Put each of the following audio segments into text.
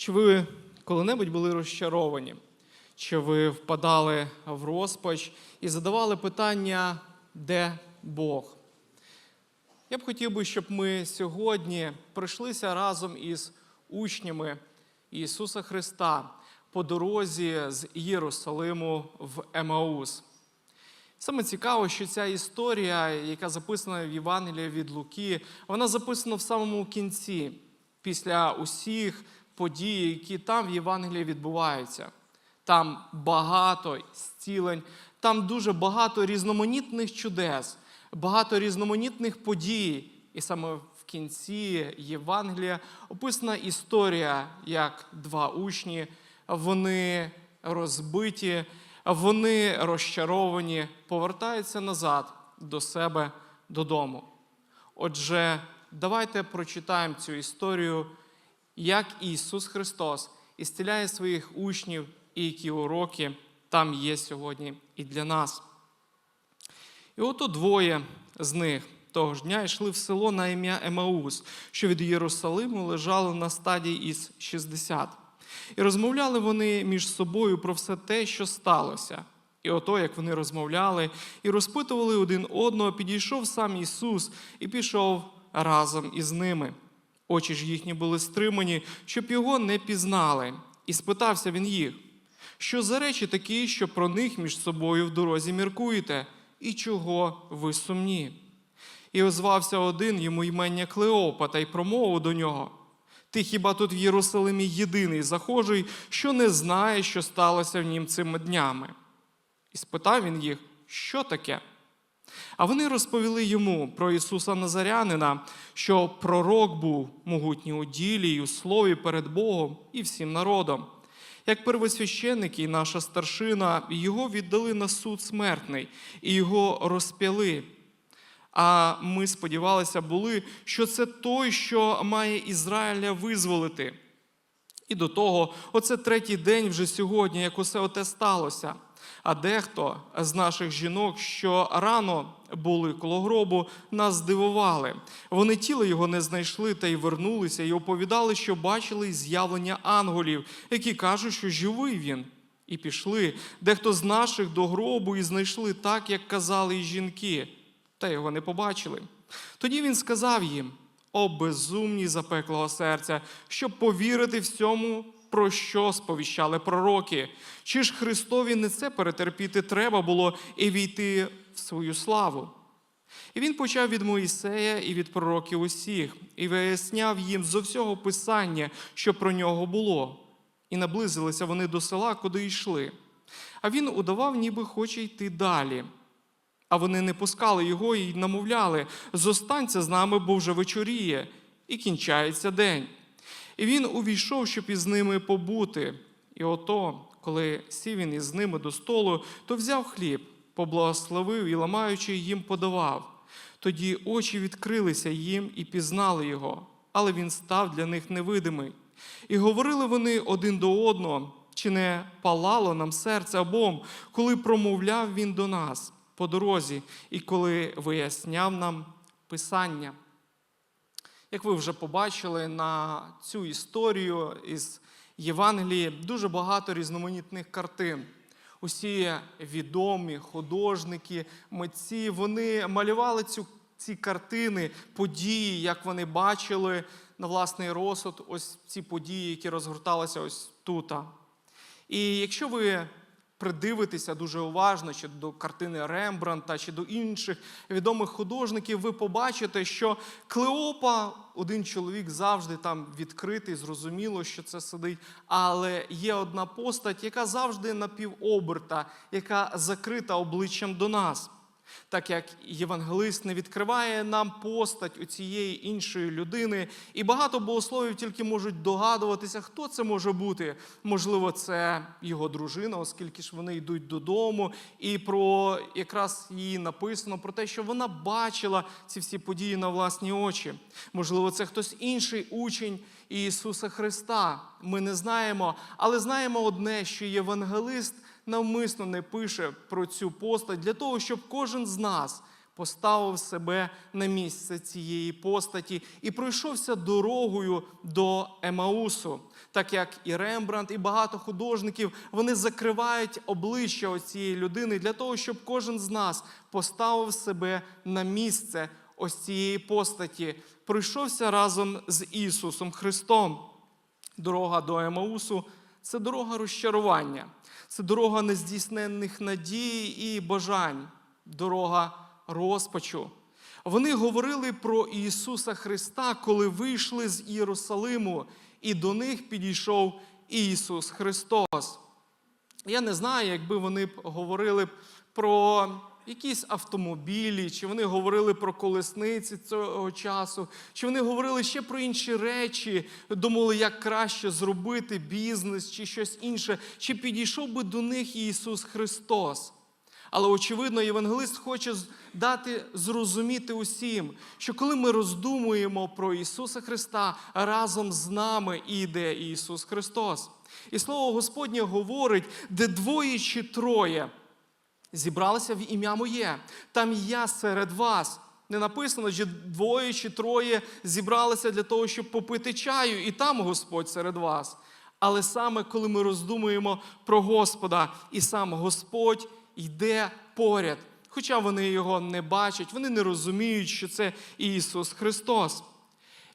Чи ви коли-небудь були розчаровані? Чи ви впадали в розпач і задавали питання, де Бог? Я б хотів би, щоб ми сьогодні пройшлися разом із учнями Ісуса Христа по дорозі з Єрусалиму в Емаус. Саме цікаво, що ця історія, яка записана в Євангелії від Луки, вона записана в самому кінці, після усіх подій, які там в Євангелії відбуваються. Там багато зцілень, там дуже багато різноманітних чудес, багато різноманітних подій. І саме в кінці Євангелія описана історія, як два учні, вони розбиті, вони розчаровані, повертаються назад до себе додому. Отже, давайте прочитаємо цю історію, як Ісус Христос ісціляє своїх учнів і які уроки там є сьогодні і для нас. І ото двоє з них того ж дня йшли в село на ім'я Емаус, що від Єрусалиму лежало на стадії із 60. І розмовляли вони між собою про все те, що сталося. І ото, як вони розмовляли і розпитували один одного, підійшов сам Ісус і пішов разом із ними. Очі ж їхні були стримані, щоб його не пізнали. І спитався він їх, що за речі такі, що про них між собою в дорозі міркуєте, і чого ви сумні? І озвався один йому ймення Клеопа та й промовив до нього. Ти хіба тут в Єрусалимі єдиний захожий, що не знає, що сталося в нім цими днями? І спитав він їх, що таке? А вони розповіли йому про Ісуса Назарянина, що пророк був могутній у ділі й у слові перед Богом і всім народом. Як первосвященники і наша старшина, його віддали на суд смертний і його розп'яли. А ми сподівалися були, що це той, що має Ізраїля визволити. І до того, оце третій день вже сьогодні, як усе оте сталося. А дехто з наших жінок, що рано були коло гробу, нас здивували. Вони тіло його не знайшли та й вернулися, і оповідали, що бачили з'явлення ангелів, які кажуть, що живий він. І пішли. Дехто з наших до гробу і знайшли так, як казали й жінки, та його не побачили. Тоді він сказав їм: О, безумні запеклого серця, щоб повірити всьому, про що сповіщали пророки. Чи ж Христові не це перетерпіти треба було і війти в свою славу? І він почав від Моїсея і від пророків усіх, і виясняв їм зо всього писання, що про нього було. І наблизилися вони до села, куди йшли. А він удавав, ніби хоче йти далі. А вони не пускали його і намовляли: зостанься з нами, бо вже вечоріє, і кінчається день. І він увійшов, щоб із ними побути. І ото, коли сів він із ними до столу, то взяв хліб, поблагословив і, ламаючи, їм подавав. Тоді очі відкрилися їм і пізнали його, але він став для них невидимий. І говорили вони один до одного, чи не палало нам серце обом, коли промовляв він до нас по дорозі, і коли виясняв нам Писання. Як ви вже побачили на цю історію із Євангелії, дуже багато різноманітних картин. Усі відомі художники, митці, вони малювали цю, ці картини, події, як вони бачили на власний розсуд, ось ці події, які розгорталися ось тут. І якщо ви придивитеся дуже уважно чи до картини Рембранта, чи до інших відомих художників, ви побачите, що Клеопа, один чоловік завжди там відкритий, зрозуміло, що це сидить. Але є одна постать, яка завжди напівоберта, яка закрита обличчям до нас. Так як євангелист не відкриває нам постать у цієї іншої людини, і багато богословів тільки можуть догадуватися, хто це може бути. Можливо, це його дружина, оскільки ж вони йдуть додому, і про якраз її написано про те, що вона бачила ці всі події на власні очі. Можливо, це хтось інший учень Ісуса Христа. Ми не знаємо, але знаємо одне, що євангелист навмисно не пише про цю постать для того, щоб кожен з нас поставив себе на місце цієї постаті і пройшовся дорогою до Емаусу, так як і Рембрандт, і багато художників вони закривають обличчя цієї людини для того, щоб кожен з нас поставив себе на місце ось цієї постаті, пройшовся разом з Ісусом Христом. Дорога до Емаусу це дорога розчарування, це дорога нездійсненних надій і бажань, дорога розпачу. Вони говорили про Ісуса Христа, коли вийшли з Єрусалиму, і до них підійшов Ісус Христос. Я не знаю, якби вони б говорили про якісь автомобілі, чи вони говорили про колесниці цього часу, чи вони говорили ще про інші речі, думали, як краще зробити бізнес чи щось інше, чи підійшов би до них Ісус Христос. Але очевидно, євангелист хоче дати зрозуміти усім, що коли ми роздумуємо про Ісуса Христа, разом з нами іде Ісус Христос. І слово Господнє говорить, де двоє чи троє зібралися в ім'я моє, там я серед вас. Не написано, що двоє чи троє зібралися для того, щоб попити чаю, і там Господь серед вас. Але саме коли ми роздумуємо про Господа, і сам Господь йде поряд. Хоча вони його не бачать, вони не розуміють, що це Ісус Христос.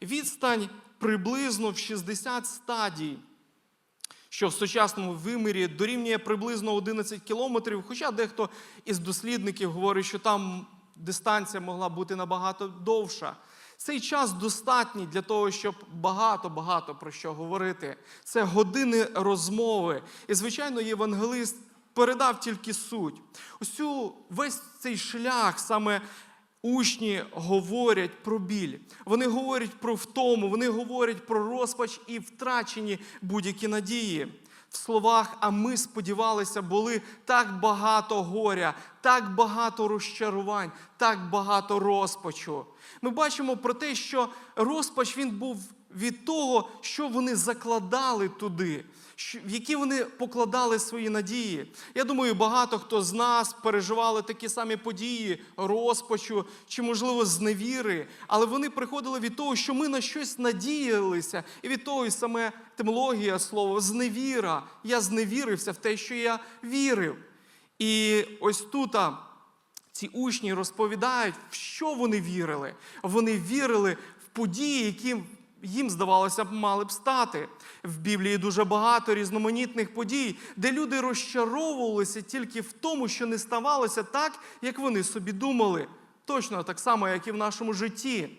Відстань приблизно в 60 стадій що в сучасному вимірі дорівнює приблизно 11 кілометрів, хоча дехто із дослідників говорить, що там дистанція могла бути набагато довша. Цей час достатній для того, щоб багато-багато про що говорити. Це години розмови. І, звичайно, євангелист передав тільки суть. Цю весь цей шлях саме Учні говорять про біль, вони говорять про втому, вони говорять про розпач і втрачені будь-які надії. В словах, а ми сподівалися, були так багато горя, так багато розчарувань, так багато розпачу. Ми бачимо про те, що розпач він був від того, що вони закладали туди, в які вони покладали свої надії. Я думаю, багато хто з нас переживали такі самі події розпачу чи, можливо, зневіри, але вони приходили від того, що ми на щось надіялися, і від того і саме етимологія слова зневіра. Я зневірився в те, що я вірив. І ось тут. ці учні розповідають, в що вони вірили. Вони вірили в події, які їм, здавалося б, мали б стати. В Біблії дуже багато різноманітних подій, де люди розчаровувалися тільки в тому, що не ставалося так, як вони собі думали. Точно так само, як і в нашому житті.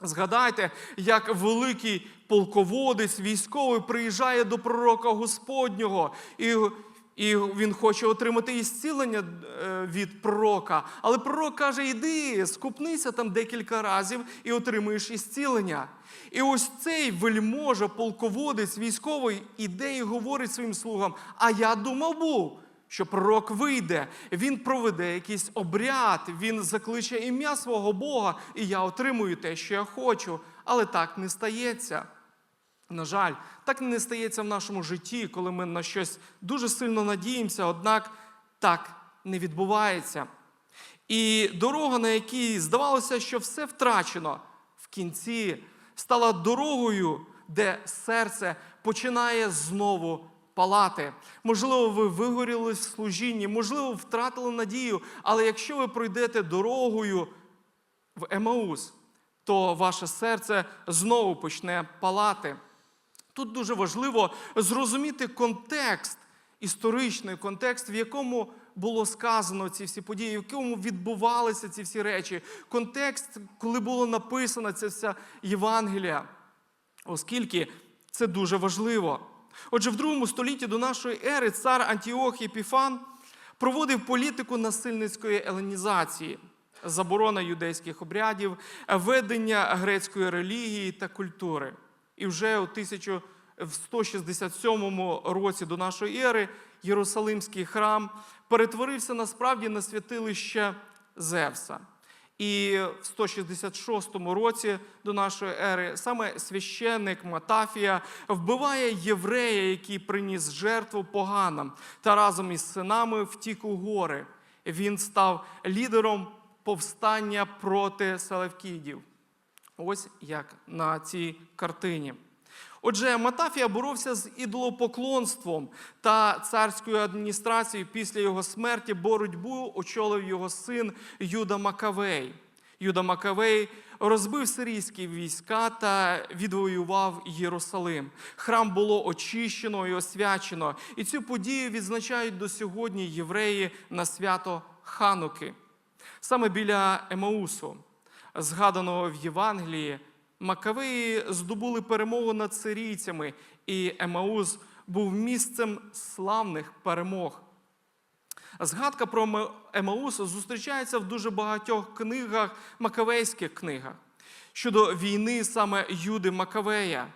Згадайте, як великий полководець військовий приїжджає до пророка Господнього, і, і він хоче отримати ісцілення е, від пророка. Але пророк каже: іди, скупнися там декілька разів і отримуєш ісцілення. І ось цей вельможа, полководець військовий іде і говорить своїм слугам: А я думав був що пророк вийде, він проведе якийсь обряд, він закличе ім'я свого Бога, і я отримую те, що я хочу. Але так не стається. На жаль, так не стається в нашому житті, коли ми на щось дуже сильно надіємося, однак так не відбувається. І дорога, на якій здавалося, що все втрачено, в кінці стала дорогою, де серце починає знову палати. Можливо, ви вигоріли в служінні, можливо, втратили надію, але якщо ви пройдете дорогою в Емаус, то ваше серце знову почне палати. Тут дуже важливо зрозуміти контекст, історичний контекст, в якому було сказано ці всі події, в якому відбувалися ці всі речі. Контекст, коли було написано ця вся Євангелія, оскільки це дуже важливо. Отже, в другому столітті до нашої ери цар Антіох Єпіфан проводив політику насильницької еленізації, заборона юдейських обрядів, ведення грецької релігії та культури. І вже у 1000 в 167 році до нашої ери Єрусалимський храм перетворився насправді на святилище Зевса. І в 166 році до нашої ери саме священник Матафія вбиває єврея, який приніс жертву поганам, та разом із синами втік у гори. Він став лідером повстання проти Селевкідів. Ось як на цій картині. Отже, Матафія боровся з ідолопоклонством та царською адміністрацією після його смерті боротьбу очолив його син Юда Макавей. Юда Макавей розбив сирійські війська та відвоював Єрусалим. Храм було очищено і освячено. І цю подію відзначають до сьогодні євреї на свято Хануки. Саме біля Емаусу, згаданого в Євангелії, Макавеї здобули перемогу над сирійцями, і Емаус був місцем славних перемог. Згадка про Емаус зустрічається в дуже багатьох книгах, макавейських книгах. Щодо війни саме Юди Макавея.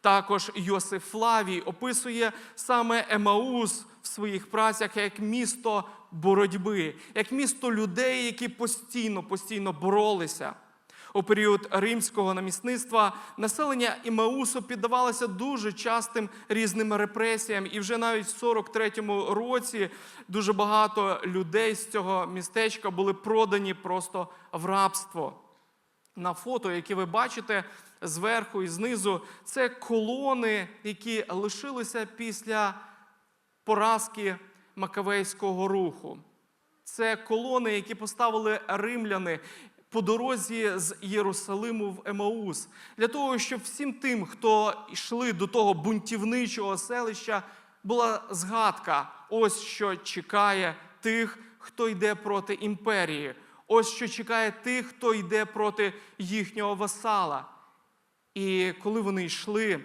Також Йосиф Флавій описує саме Емаус в своїх працях як місто боротьби, як місто людей, які постійно, постійно боролися. У період римського намісництва населення Імаусу піддавалося дуже частим різним репресіям, і вже навіть в 43-му році дуже багато людей з цього містечка були продані просто в рабство. На фото, яке ви бачите зверху і знизу, це колони, які лишилися після поразки Макавейського руху. Це колони, які поставили римляни по дорозі з Єрусалиму в Емаус, для того, щоб всім тим, хто йшли до того бунтівничого селища, була згадка: ось що чекає тих, хто йде проти імперії, ось що чекає тих, хто йде проти їхнього васала. І коли вони йшли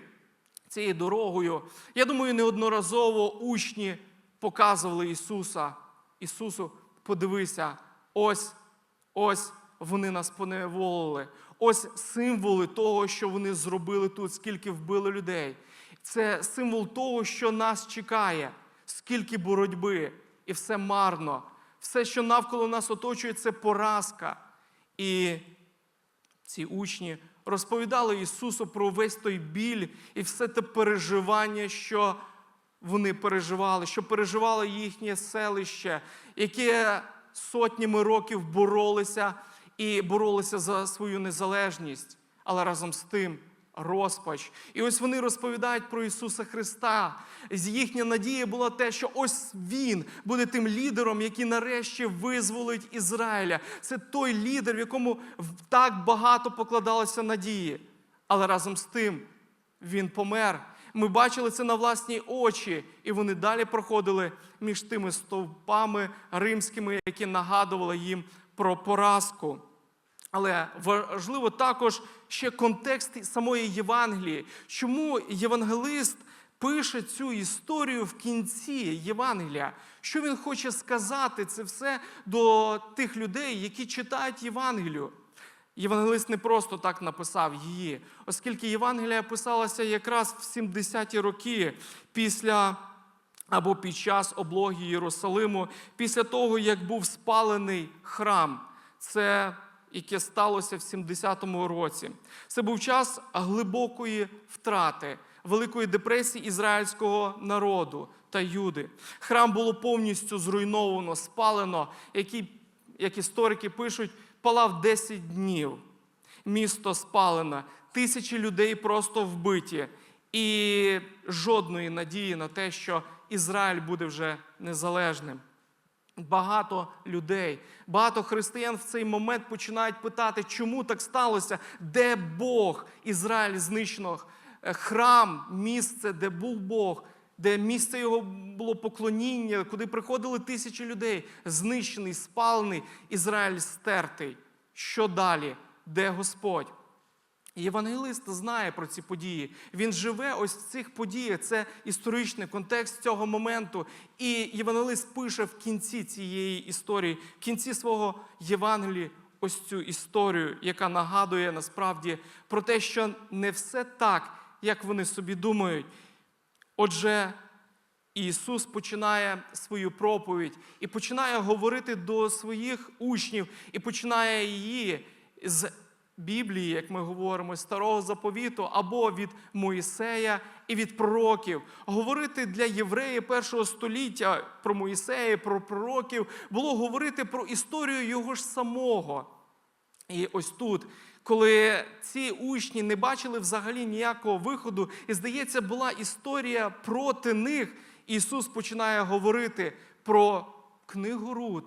цією дорогою, я думаю, неодноразово учні показували Ісуса. Ісусу, подивися, ось, ось вони нас поневолили. Ось символи того, що вони зробили тут, скільки вбили людей. Це символ того, що нас чекає, скільки боротьби, і все марно. Все, що навколо нас оточує, це поразка. І ці учні розповідали Ісусу про весь той біль і все те переживання, що вони переживали, що переживало їхнє селище, яке сотнями років боролися і боролися за свою незалежність, але разом з тим розпач. І ось вони розповідають про Ісуса Христа. Їхня надія була те, що ось Він буде тим лідером, який нарешті визволить Ізраїля. Це той лідер, в якому так багато покладалося надії. Але разом з тим він помер. Ми бачили це на власні очі, і вони далі проходили між тими стовпами римськими, які нагадували їм про поразку. Але важливо також ще контекст самої Євангелії. Чому євангелист пише цю історію в кінці Євангелія? Що він хоче сказати це все до тих людей, які читають Євангелію? Євангелист не просто так написав її, оскільки Євангелія писалася якраз в 70-ті роки після або під час облоги Єрусалиму, після того, як був спалений храм. Це яке сталося в 70-му році. Це був час глибокої втрати, великої депресії ізраїльського народу та юди. Храм було повністю зруйновано, спалено, який, як історики пишуть, палав 10 днів. Місто спалено, тисячі людей просто вбиті, і жодної надії на те, що Ізраїль буде вже незалежним. Багато людей, багато християн в цей момент починають питати, чому так сталося, де Бог Ізраїль знищено, Е, храм, місце, де був Бог, де місце його було поклоніння, куди приходили тисячі людей, знищений, спалений, Ізраїль стертий. Що далі? Де Господь? Євангелист знає про ці події. Він живе ось в цих подіях. Це історичний контекст цього моменту. І євангелист пише в кінці цієї історії, в кінці свого Євангелії, ось цю історію, яка нагадує насправді про те, що не все так, як вони собі думають. Отже, Ісус починає свою проповідь і починає говорити до своїх учнів, і починає її з Біблії, як ми говоримо, старого заповіту, або від Моїсея і від пророків. Говорити для євреїв першого століття про Моїсея, про пророків, було говорити про історію його ж самого. І ось тут, коли ці учні не бачили взагалі ніякого виходу, і здається, була історія проти них, Ісус починає говорити про книгу Рут,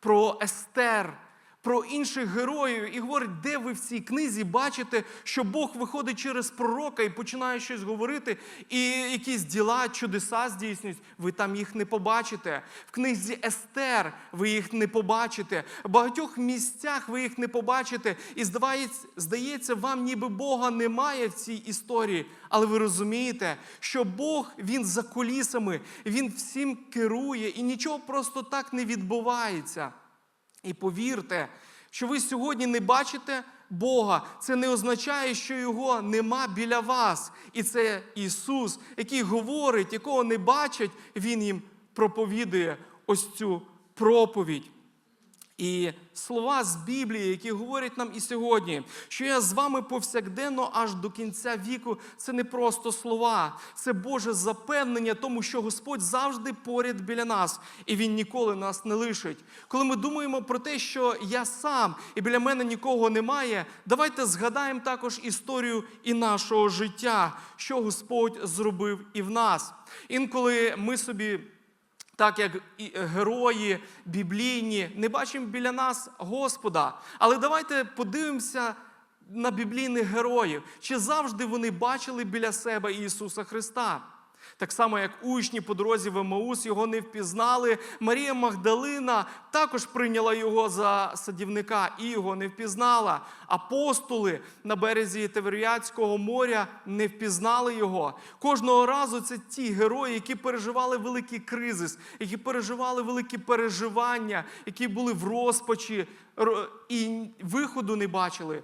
про Естер, про інших героїв і говорить, де ви в цій книзі бачите, що Бог виходить через пророка і починає щось говорити, і якісь діла, чудеса здійснюють. Ви там їх не побачите. В книзі Естер ви їх не побачите. В багатьох місцях ви їх не побачите. І здається, вам ніби Бога немає в цій історії. Але ви розумієте, що Бог він за кулісами, він всім керує, і нічого просто так не відбувається. І повірте, що ви сьогодні не бачите Бога, це не означає, що Його нема біля вас. І це Ісус, який говорить, якого не бачать, Він їм проповідує ось цю проповідь. І слова з Біблії, які говорять нам і сьогодні, що я з вами повсякденно аж до кінця віку, це не просто слова, це Боже запевнення тому, що Господь завжди поряд біля нас, і Він ніколи нас не лишить. Коли ми думаємо про те, що я сам і біля мене нікого немає, давайте згадаємо також історію і нашого життя, що Господь зробив і в нас. Інколи ми собі. Так як і герої біблійні, не бачимо біля нас Господа. Але давайте подивимося на біблійних героїв, чи завжди вони бачили біля себе Ісуса Христа. Так само, як учні по дорозі в Емаус його не впізнали. Марія Магдалина також прийняла його за садівника і його не впізнала. Апостоли на березі Теверіатського моря не впізнали його. Кожного разу це ті герої, які переживали великий кризис, які переживали великі переживання, які були в розпачі і виходу не бачили.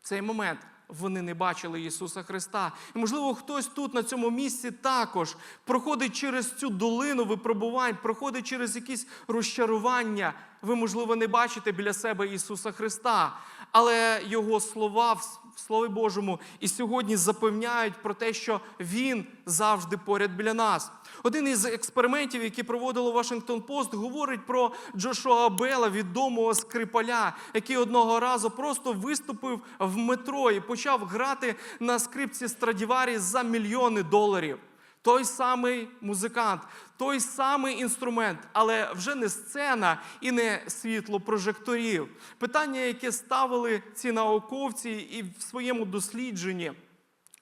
В цей момент вони не бачили Ісуса Христа. І, можливо, хтось тут, на цьому місці, також проходить через цю долину випробувань, проходить через якісь розчарування. Ви, можливо, не бачите біля себе Ісуса Христа, але Його слова в Слові Божому і сьогодні запевняють про те, що Він завжди поряд біля нас. Один із експериментів, які проводило Вашингтон Пост, говорить про Джошуа Бела, відомого скрипаля, який одного разу просто виступив в метро і почав грати на скрипці Страдіварі за мільйони доларів. Той самий музикант, той самий інструмент, але вже не сцена і не світло прожекторів. Питання, яке ставили ці науковці і в своєму дослідженні.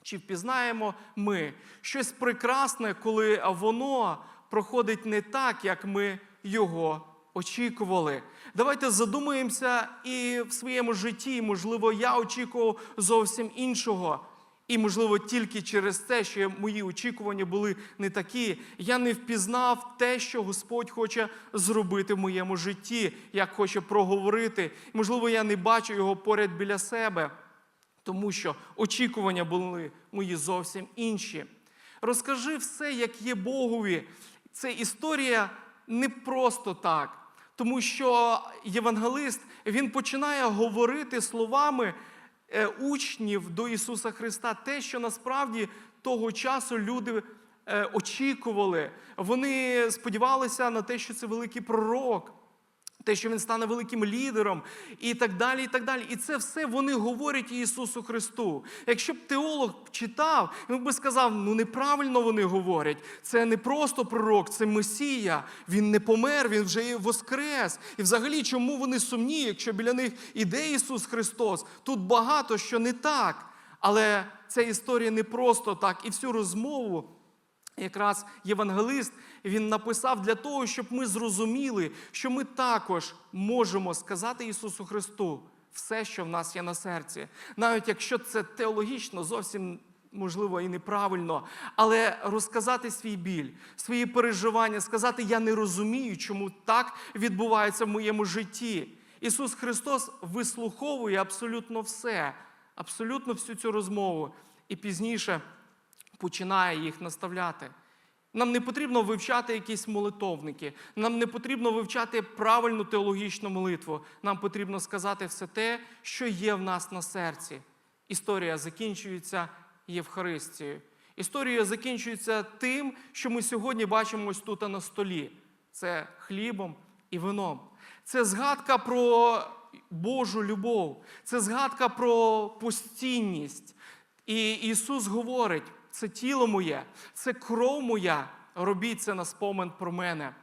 Чи впізнаємо ми щось прекрасне, коли воно проходить не так, як ми його очікували? Давайте задумаємося і в своєму житті, можливо, я очікував зовсім іншого. І, можливо, тільки через те, що мої очікування були не такі, я не впізнав те, що Господь хоче зробити в моєму житті, як хоче проговорити. Можливо, я не бачу його поряд біля себе тому що очікування були мої зовсім інші. Розкажи все, як є Богові. Це історія не просто так, тому що євангелист він починає говорити словами учнів до Ісуса Христа те, що насправді того часу люди е, очікували. Вони сподівалися на те, що це великий пророк. Те, що він стане великим лідером, і так далі. І так далі. І це все вони говорять Ісусу Христу. Якщо б теолог читав, він би сказав: ну неправильно вони говорять. Це не просто пророк, це Месія. Він не помер, він вже воскрес. І взагалі, чому вони сумні, якщо біля них іде Ісус Христос? Тут багато що не так. Але ця історія не просто так. І всю розмову. Якраз євангелист він написав для того, щоб ми зрозуміли, що ми також можемо сказати Ісусу Христу все, що в нас є на серці, навіть якщо це теологічно зовсім можливо і неправильно, але розказати свій біль, свої переживання, сказати Я не розумію, чому так відбувається в моєму житті. Ісус Христос вислуховує абсолютно все, абсолютно всю цю розмову. І пізніше починає їх наставляти. Нам не потрібно вивчати якісь молитовники, нам не потрібно вивчати правильну теологічну молитву. Нам потрібно сказати все те, що є в нас на серці. Історія закінчується Євхаристією. Історія закінчується тим, що ми сьогодні бачимо ось тут на столі. Це хлібом і вином. Це згадка про Божу любов, це згадка про постійність. І Ісус говорить: це тіло моє, це кров моя, робіть це на спомин про мене.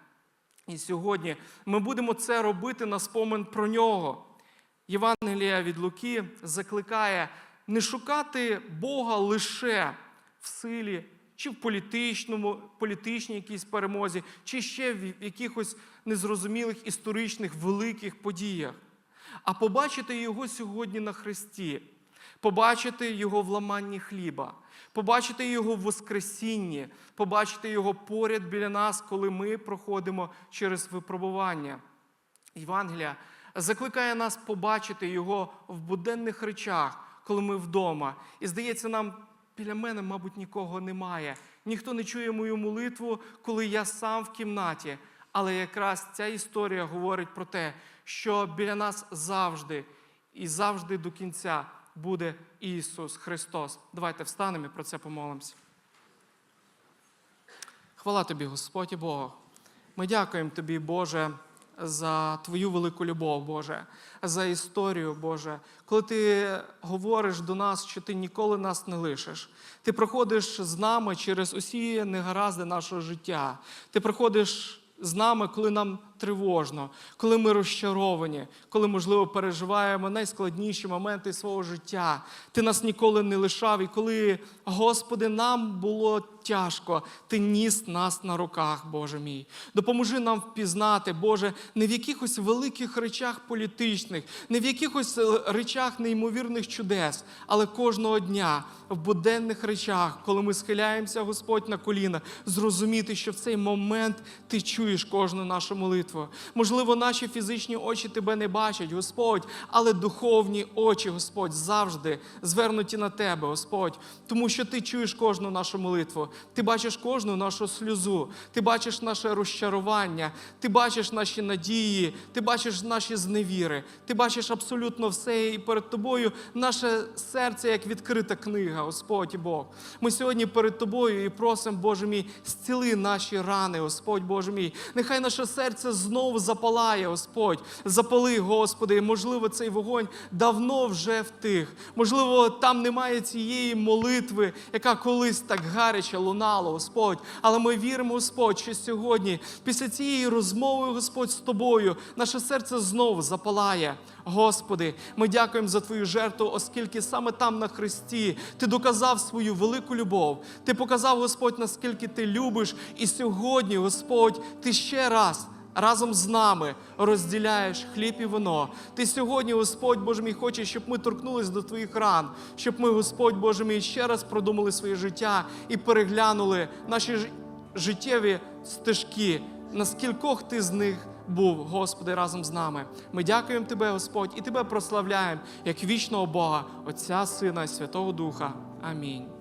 І сьогодні ми будемо це робити на спомин про нього. Євангелія від Луки закликає не шукати Бога лише в силі, чи в політичному, політичній якійсь перемозі, чи ще в якихось незрозумілих історичних великих подіях, а побачити його сьогодні на Христі, побачити його в ламанні хліба, побачити його в Воскресінні, побачити його поряд біля нас, коли ми проходимо через випробування. Євангелія закликає нас побачити його в буденних речах, коли ми вдома. І здається, нам біля мене, мабуть, нікого немає. Ніхто не чує мою молитву, коли я сам в кімнаті. Але якраз ця історія говорить про те, що біля нас завжди і завжди до кінця буде Ісус Христос. Давайте встанемо і про це помолимося. Хвала тобі, Господь і Бог. Ми дякуємо тобі, Боже, за твою велику любов, Боже, за історію, Боже. Коли ти говориш до нас, що ти ніколи нас не лишиш. Ти проходиш з нами через усі негаразди нашого життя. Ти проходиш з нами, коли нам тривожно, коли ми розчаровані, коли, можливо, переживаємо найскладніші моменти свого життя. Ти нас ніколи не лишав. І коли, Господи, нам було тяжко, Ти ніс нас на руках, Боже мій. Допоможи нам впізнати, Боже, не в якихось великих речах політичних, не в якихось е, речах неймовірних чудес, але кожного дня в буденних речах, коли ми схиляємося, Господь, на коліна, зрозуміти, що в цей момент Ти чуєш кожну нашу молитву. Можливо, наші фізичні очі тебе не бачать, Господь, але духовні очі, Господь, завжди звернуті на тебе, Господь, тому що Ти чуєш кожну нашу молитву, ти бачиш кожну нашу сльозу, ти бачиш наше розчарування, ти бачиш наші надії, ти бачиш наші зневіри, ти бачиш абсолютно все, і перед тобою наше серце як відкрита книга, Господь Бог. Ми сьогодні перед тобою і просимо, Боже мій, зціли наші рани, Господь Боже мій. Нехай наше серце знову запалає, Господь. Запали, Господи. Можливо, цей вогонь давно вже втих. Можливо, там немає цієї молитви, яка колись так гаряче лунала, Господь. Але ми віримо, Господь, що сьогодні, після цієї розмови, Господь, з тобою, наше серце знову запалає. Господи, ми дякуємо за Твою жертву, оскільки саме там на Христі Ти доказав свою велику любов. Ти показав, Господь, наскільки ти любиш. І сьогодні, Господь, ти ще раз. Разом з нами розділяєш хліб і вино. Ти сьогодні, Господь Боже мій, хочеш, щоб ми торкнулись до твоїх ран, щоб ми, Господь Боже мій, ще раз продумали своє життя і переглянули наші життєві стежки, наскількох ти з них був, Господи, разом з нами. Ми дякуємо Тебе, Господь, і Тебе прославляємо як вічного Бога, Отця, Сина і Святого Духа. Амінь.